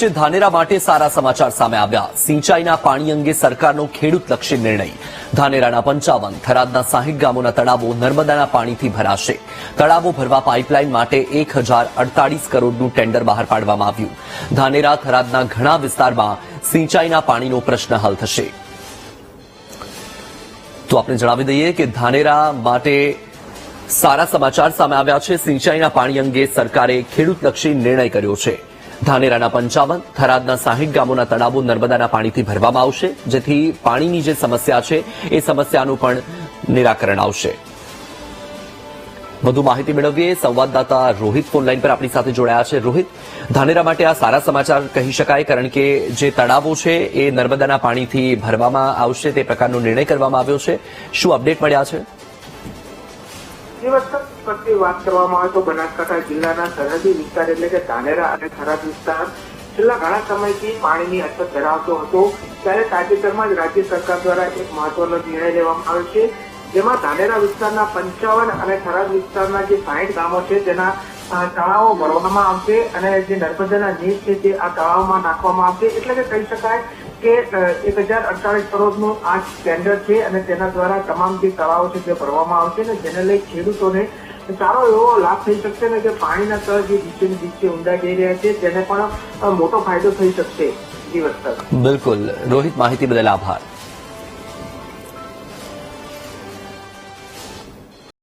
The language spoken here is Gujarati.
ધાનેરા માટે સારા સમાચાર સામે આવ્યા. સિંચાઈના પાણી અંગે સરકારનો ખેડૂતલક્ષી નિર્ણય. ધાનેરાના પંચાવન, થરાદના સાહીઠ ગામોના તળાવો નર્મદાના પાણીથી ભરાશે. તળાવો ભરવા પાઇપલાઇન માટે એક કરોડનું ટેન્ડર બહાર પાડવામાં આવ્યું. ધાનેરા, થરાદના ઘણા વિસ્તારમાં સિંચાઈના પાણીનો પ્રશ્ન હલ થશે. તો આપણે જણાવી દઈએ કે ધાનેરા માટે સારા સમાચાર સામે આવ્યા છે. સિંચાઈના પાણી અંગે સરકારે ખેડૂતલક્ષી નિર્ણય કર્યો છે. ધાનેરાના પંચાવન, થરાદના સાહીઠ ગામોના તળાવો નર્મદાના પાણીથી ભરવામાં આવશે. જેથી પાણીની જે સમસ્યા છે, એ સમસ્યાનું પણ નિરાકરણ આવશે. વધુ માહિતી મેળવીએ. સંવાદદાતા રોહિત ફોન લાઈન પર આપણી સાથે જોડાયા છે. રોહિત, ધાનેરા માટે આ સારા સમાચાર કહી શકાય, કારણ કે જે તળાવો છે, એ નર્મદાના પાણીથી ભરવામાં આવશે, તે પ્રકારનો નિર્ણય કરવામાં આવ્યો છે. શું અપડેટ મળ્યા છે? દિવસ પ્રત્યે વાત કરવામાં આવે તો બનાસકાંઠા જિલ્લાના સરહદી વિસ્તાર એટલે કે ધાનેરા અને થરાદ વિસ્તાર. છેલ્લા ઘણા સમયથી પાણીની અછત ધરાવતો હતો. ત્યારે તાજેતરમાં જ રાજ્ય સરકાર દ્વારા એક મહત્વનો નિર્ણય લેવામાં આવ્યો છે, જેમાં ધાનેરા વિસ્તારના પંચાવન અને થરાદ વિસ્તારના જે સાહીઠ ગામો છે, તેના તળાવો ભરવામાં આવશે અને જે નર્મદાના નીર છે તે આ તળાવમાં નાખવામાં આવશે. એટલે કે કહી શકાય કે એક હજાર અડતાલીસ કરોડનું આ ટેન્ડર છે અને તેના દ્વારા તમામ જે તળાવો છે તે ભરવામાં આવશે ને જેને લઈ ખેડૂતોને સારો એવો લાભ થઈ શકશે ને કે પાણીના સ્તર જે નીચે નીચે ઊંડા જઈ રહ્યા છે તેને પણ મોટો ફાયદો થઈ શકશે. બિલકુલ. રોહિત, માહિતી બદલ આભાર.